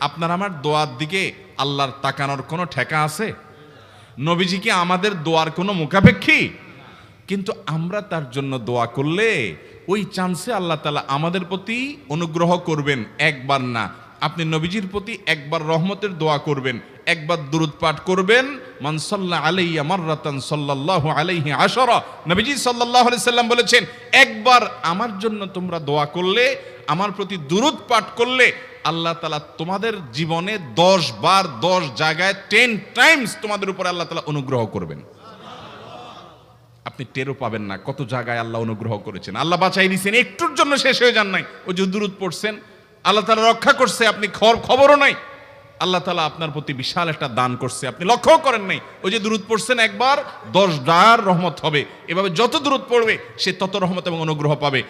আপনার আমার দোয়ার দিকে আল্লাহর তাকানোর কোনো ঠেকা আছে? নবীজি কি আমাদের দোয়ার কোনো মুখাপেক্ষী? কিন্তু আমরা তার জন্য দোয়া করলে ওই চান্সে আল্লাহ তালা আমাদের প্রতি অনুগ্রহ করবেন একবার না। আপনি নবীজির প্রতি একবার রহমতের দোয়া করবেন, একবার দুরুদ পাঠ করবেন। মানসাল্লাহ আলাইয়া মাররাতান সাল্লাল্লাহু আলাইহি আশরা। নবীজি আলাইহি সাল্লাম বলেছেন, একবার আমার জন্য তোমরা দোয়া করলে, আমার প্রতি দুরুদ পাঠ করলে আল্লাহ তালা তোমাদের জীবনে দশ বার দশ জায়গায় টেন টাইমস তোমাদের উপরে আল্লাহ তালা অনুগ্রহ করবেন। আপনি টেরও পাবেন না কত জায়গায় আল্লাহ অনুগ্রহ করেছেন। আল্লাহ বাঁচাই দিয়েছেন একটুর জন্য শেষ হয়ে যান নাই। ওই যে দূরত পড়ছেন, আল্লাহ তালা রক্ষা করছে, আপনি খবর খবরও নাই। আল্লাহ তালা আপনার প্রতি বিশাল একটা দান করছে, আপনি লক্ষ্য করেন নাই। ওই যে দূরত পড়ছেন একবার, দশ ডার রহমত হবে। এভাবে যত দূরত পড়বে, সে তত রহমত এবং অনুগ্রহ পাবে।